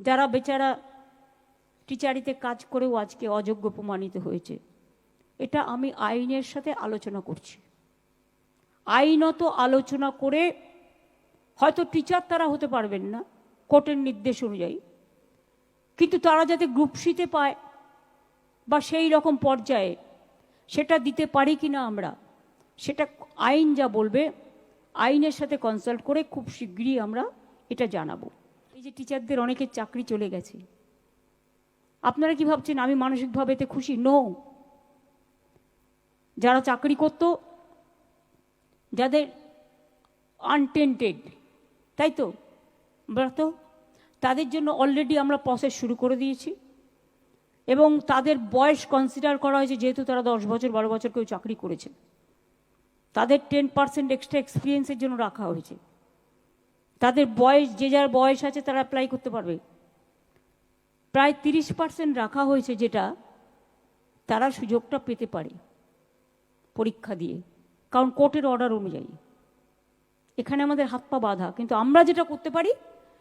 যারা বেচারা টিচারিতে কাজ করেও আজকে অযোগ্য প্রমাণিত হয়েছে, এটা আমি আইনের সাথে আলোচনা করছি। আইনত আলোচনা করে হয়তো টিচার তারা হতে পারবেন না, কোর্টের নির্দেশ অনুযায়ী, কিন্তু তারা যাতে গ্রুপ সিতে পায় বা সেই রকম পর্যায়ে সেটা দিতে পারি কি না আমরা, সেটা আইন যা বলবে, আইনের সাথে কনসাল্ট করে খুব শীঘ্রই আমরা এটা জানাব। এই যে টিচারদের অনেকের চাকরি চলে গেছে। আপনারা কি ভাবছেন, আমি মানসিকভাবে এতে খুশি? নো যারা চাকরি করত, যাদের আনটেন্টেড তাই তো? তো, তাদের জন্য অলরেডি আমরা প্রসেস শুরু করে দিয়েছি। এবং তাদের বয়স কনসিডার করা হয়েছে, যেহেতু তারা দশ বছর, বারো বছর কেউ চাকরি করেছে। তাদের টেন পার্সেন্ট এক্সট্রা এক্সপিরিয়েন্সের জন্য রাখা হয়েছে। তাদের বয়স, যে যার বয়স আছে তারা অ্যাপ্লাই করতে পারবে। প্রায় তিরিশ পার্সেন্ট রাখা হয়েছে যেটা তারা সুযোগটা পেতে পারে পরীক্ষা দিয়ে। কারণ কোর্টের অর্ডার অনুযায়ী। এখানে আমাদের হাত পা বাঁধা। কিন্তু আমরা যেটা করতে পারি,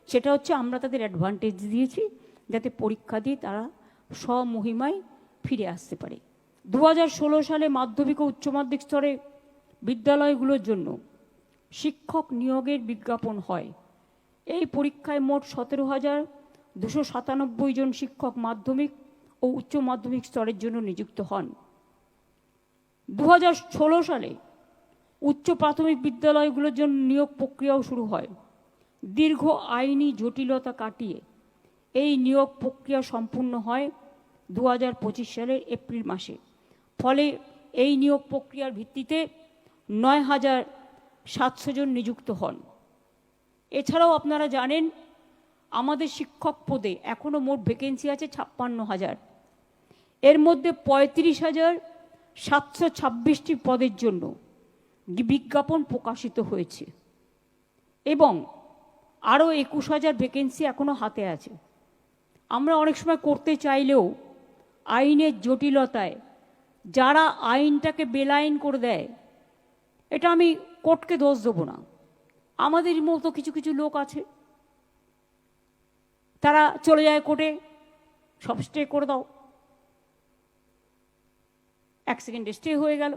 সেটা হচ্ছে আমরা তাদের অ্যাডভান্টেজ দিয়েছি যাতে পরীক্ষা দিয়ে তারা স্বমহিমায় ফিরে আসতে পারে। দু হাজার ষোলো সালে মাধ্যমিক ও উচ্চ মাধ্যমিক স্তরে বিদ্যালয়গুলোর জন্য শিক্ষক নিয়োগের বিজ্ঞাপন হয়। এই পরীক্ষায় মোট সতেরো হাজার দুশো সাতানব্বই জন শিক্ষক মাধ্যমিক ও উচ্চ মাধ্যমিক স্তরের জন্য নিযুক্ত হন। দু হাজার ষোলো সালে উচ্চ প্রাথমিক বিদ্যালয়গুলোর জন্য নিয়োগ প্রক্রিয়াও শুরু হয়। দীর্ঘ আইনি জটিলতা কাটিয়ে এই নিয়োগ প্রক্রিয়া সম্পূর্ণ হয় দু হাজার পঁচিশ সালের এপ্রিল মাসে। ফলে এই নিয়োগ প্রক্রিয়ার ভিত্তিতে নয় হাজার সাতশো জন নিযুক্ত হন। এছাড়াও আপনারা জানেন, আমাদের শিক্ষক পদে এখনও মোট ভ্যাকেন্সি আছে ছাপ্পান্ন হাজার। এর মধ্যে পঁয়ত্রিশ হাজার সাতশো ছাব্বিশটি পদের জন্য বিজ্ঞাপন প্রকাশিত হয়েছে। এবং আরও একুশ হাজার ভ্যাকেন্সি এখনও হাতে আছে। আমরা অনেক সময় করতে চাইলেও আইনের জটিলতায় যারা আইনটাকে বেলাইন করে দেয়, এটা আমি কোর্টকে দোষ দেবো না। আমাদের মতো কিছু কিছু লোক আছে। তারা চলে যায় কোর্টে, সব স্টে করে দাও। এক সেকেন্ডে স্টে হয়ে গেল,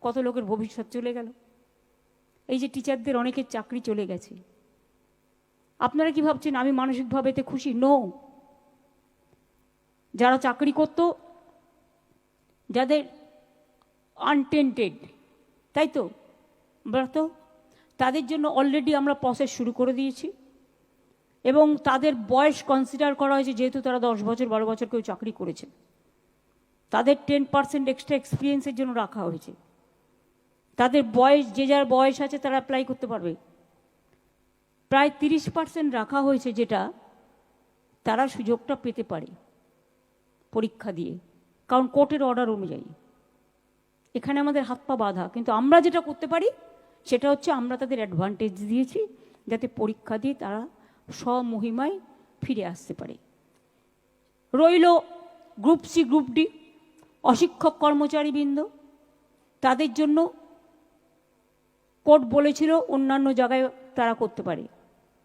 কত লোকের ভবিষ্যৎ চলে গেল। এই যে টিচারদের অনেকের চাকরি চলে গেছে। আপনারা কি ভাবছেন, আমি মানসিকভাবে এতে খুশি? নো যারা চাকরি করত, যাদের আনটেন্টেড তাই তো? তো তাদের জন্য অলরেডি আমরা প্রসেস শুরু করে দিয়েছি। এবং তাদের বয়স কনসিডার করা হয়েছে, যেহেতু তারা দশ বছর, বারো বছর কেউ চাকরি করেছে। তাদের টেন পার্সেন্ট এক্সট্রা এক্সপিরিয়েন্সের জন্য রাখা হয়েছে। তাদের বয়স, যে যার বয়স আছে, তারা অ্যাপ্লাই করতে পারবে। প্রায় তিরিশ পার্সেন্ট রাখা হয়েছে, যেটা তারা সুযোগটা পেতে পারে পরীক্ষা দিয়ে। কারণ কোর্টের অর্ডার অনুযায়ী। এখানে আমাদের হাত পা বাঁধা। কিন্তু আমরা যেটা করতে পারি সেটা হচ্ছে আমরা তাদের অ্যাডভান্টেজ দিয়েছি, যাতে পরীক্ষা দিয়ে তারা স্বমহিমায় ফিরে আসতে পারে। রইল গ্রুপ সি গ্রুপ ডি অশিক্ষক কর্মচারীবৃন্দ। তাদের জন্য কোর্ট বলেছিল অন্যান্য জায়গায় তারা করতে পারে।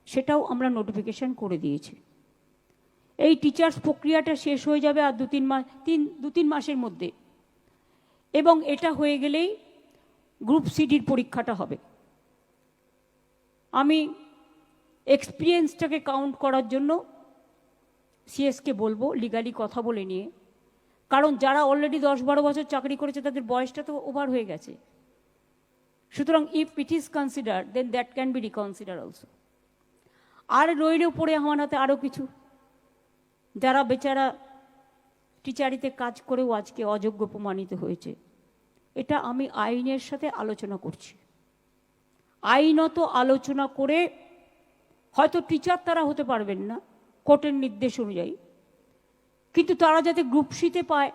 সেটাও আমরা নোটিফিকেশন করে দিয়েছি। এই টিচার্স প্রক্রিয়াটা শেষ হয়ে যাবে আর দু তিন মাস তিন দু তিন মাসের মধ্যে। এবং এটা হয়ে গেলেই গ্রুপ সিডির পরীক্ষাটা হবে। আমি এক্সপিরিয়েন্সটাকে কাউন্ট করার জন্য সিএসকে বলব, লিগালি কথা বলে নিয়ে। কারণ যারা অলরেডি দশ বারো বছর চাকরি করেছে, তাদের বয়সটা তো ওভার হয়ে গেছে। সুতরাং if it is consider then that can be reconsider also আর রইলেও পড়ে আমার হাতে আরও কিছু। যারা বেচারা টিচারিতে কাজ করেও আজকে অযোগ্য প্রমাণিত হয়েছে। এটা আমি আইনের সাথে আলোচনা করছি। আইনত আলোচনা করে হয়তো টিচার তারা হতে পারবেন না, কোর্টের নির্দেশ অনুযায়ী। কিন্তু তারা যাতে গ্রুপ সিতে পায়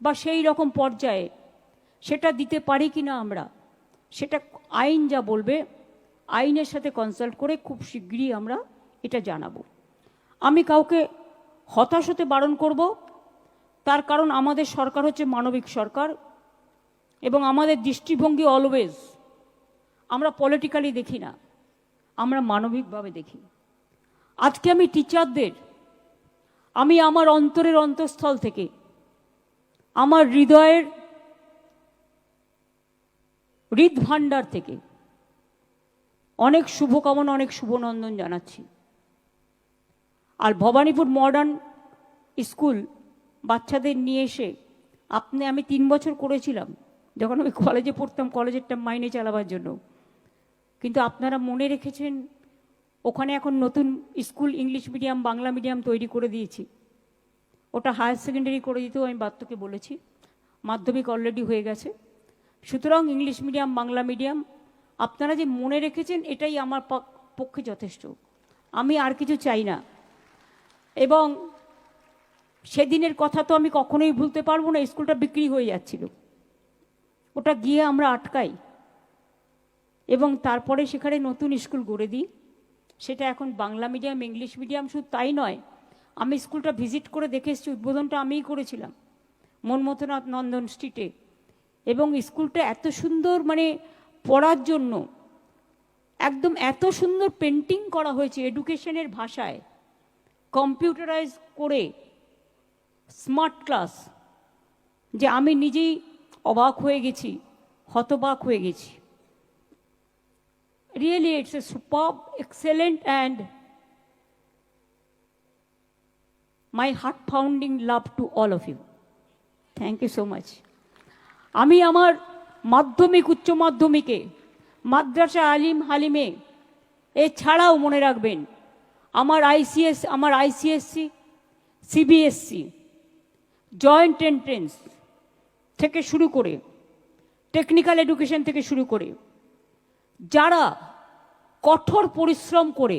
বা সেই রকম পর্যায়ে সেটা দিতে পারি কি না আমরা, সেটা আইন যা বলবে, আইনের সাথে কনসাল্ট করে খুব শীঘ্রই আমরা এটা জানাব। আমি কাউকে হতাশ হতে বারণ করব, তার কারণ আমাদের সরকার হচ্ছে মানবিক সরকার এবং আমাদের দৃষ্টিভঙ্গি অলওয়েজ আমরা পলিটিক্যালি দেখি না, আমরা মানবিকভাবে দেখি। আজকে আমি টিচারদের আমি আমার অন্তরের অন্তঃস্থল থেকে, আমার হৃদয়ের হৃদ ভাণ্ডার থেকে অনেক শুভকামনা, অনেক শুভনন্দন জানাচ্ছি। আর ভবানীপুর মডার্ন স্কুল বাচ্চাদের নিয়ে এসে, আপনি, আমি তিন বছর করেছিলাম যখন আমি কলেজে পড়তাম কলেজেরটা মাইনে চালাবার জন্য। কিন্তু আপনারা মনে রেখেছেন, ওখানে এখন নতুন school English medium, Bangla medium তৈরি করে দিয়েছি। ওটা হায়ার সেকেন্ডারি করে দিতেও আমি বাত্যকে বলেছি। মাধ্যমিক অলরেডি হয়ে গেছে। সুতরাং ইংলিশ মিডিয়াম, বাংলা মিডিয়াম, আপনারা যে মনে রেখেছেন, এটাই আমার পক্ষে যথেষ্ট। আমি আর কিছু চাই না। এবং সেদিনের কথা তো আমি কখনোই ভুলতে পারব না, স্কুলটা বিক্রি হয়ে যাচ্ছিল। ওটা গিয়ে আমরা আটকাই। এবং তারপরে সেখানে নতুন স্কুল গড়ে দিই। সেটা এখন বাংলা মিডিয়াম, ইংলিশ মিডিয়াম শুধু তাই নয়, আমি স্কুলটা ভিজিট করে দেখে এসেছি, উদ্বোধনটা আমিই করেছিলাম মনমথনাথ নন্দন স্ট্রিটে। এবং স্কুলটা এত সুন্দর মানে পড়ার জন্য, একদম এত সুন্দর পেন্টিং করা হয়েছে এডুকেশনের ভাষায়, কম্পিউটারাইজ করে, স্মার্ট ক্লাস, যে আমি নিজেই অবাক হয়ে গেছি, হতবাক হয়ে গেছি। Really it's a super excellent and my heart founding love to all of you thank you so much আমি আমার মাধ্যমিক, উচ্চ মাধ্যমিকে মাদ্রাসা আলিম হালিমে এছাড়াও মনে রাখবেন, আমার আইসিএস আমার আইসিএসসি সিবিএসসি জয়েন্ট এন্ট্রেন্স থেকে শুরু করে টেকনিক্যাল এডুকেশন থেকে শুরু করে, যারা কঠোর পরিশ্রম করে,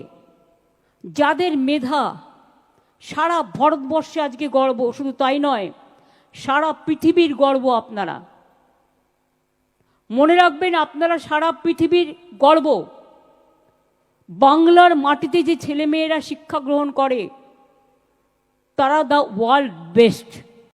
যাদের মেধা, সারা ভারতবর্ষে আজকে গর্ব, শুধু তাই নয়, সারা পৃথিবীর গর্ব আপনারা। মনে রাখবেন, আপনারা সারা পৃথিবীর গর্ব। বাংলার মাটিতে যে ছেলেমেয়েরা শিক্ষা গ্রহণ করে, তারা দ্য ওয়ার্ল্ড বেস্ট